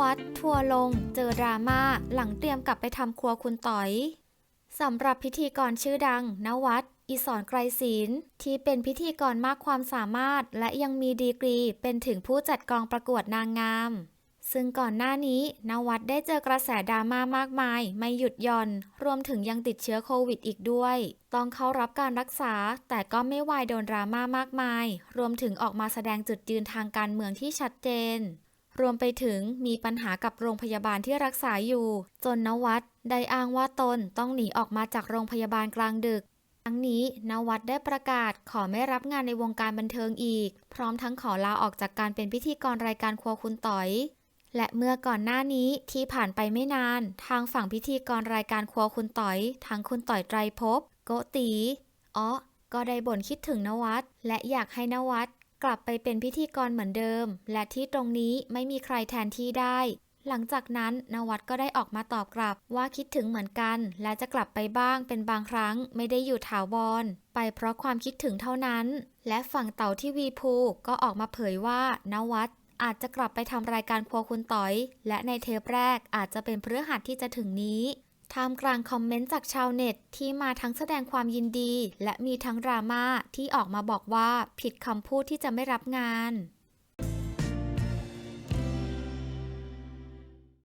วัดทัวลง เจอดราม่าหลังเตรียมกลับไปทำครัวคุณต๋อยสำหรับพิธีกรชื่อดัง นวัดอิสรไกรศิลป์ที่เป็นพิธีกรมากความสามารถ และยังมีดีกรีเป็นถึงผู้จัดกองประกวดนางงาม ซึ่งก่อนหน้านี้นวัดได้เจอกระแสดราม่ามากมาย ไม่หยุดย่อน รวมถึงยังติดเชื้อโควิดอีกด้วย ต้องเข้ารับการรักษา แต่ก็ไม่วายโดนดราม่ามากมาย รวมถึงออกมาแสดงจุดยืนทางการเมืองที่ชัดเจน รวมไปถึงมีปัญหากับโรงพยาบาลที่รักษาอยู่ จนนวัดได้อ้างว่าตนต้องหนีออกมาจากโรงพยาบาลกลางดึก ทั้งนี้นวัดได้ประกาศขอไม่รับงานในวงการบันเทิงอีก พร้อมทั้งขอลาออกจากการเป็นพิธีกรรายการครัวคุณต๋อย และเมื่อก่อนหน้านี้ที่ผ่านไปไม่นาน ทางฝั่งพิธีกรรายการครัวคุณต๋อย ทั้งคุณต่อยไตรภพโกตีอ๋อก็ได้บ่นคิดถึงนวัดและอยากให้นวัด กลับไปเป็นพิธีกรเหมือนเดิม และที่ตรงนี้ไม่มีใครแทนที่ได้ หลังจากนั้นนวัดก็ได้ออกมาตอบกลับว่าคิดถึงเหมือนกัน และจะกลับไปบ้างเป็นบางครั้งไม่ได้อยู่ถาวร ไปเพราะความคิดถึงเท่านั้น และฝั่งเต่าที่วีพูก็ออกมาเผยว่านวัดอาจจะกลับไปทำรายการครัวคุณต๋อย และในเทปแรกอาจจะเป็นเพฤหัสที่จะถึงนี้ ท่ามกลางคอมเมนต์จากชาวเน็ตที่มาทั้งแสดงความยินดี และมีทั้งดราม่าที่ออกมาบอกว่าผิดคำพูดที่จะไม่รับงาน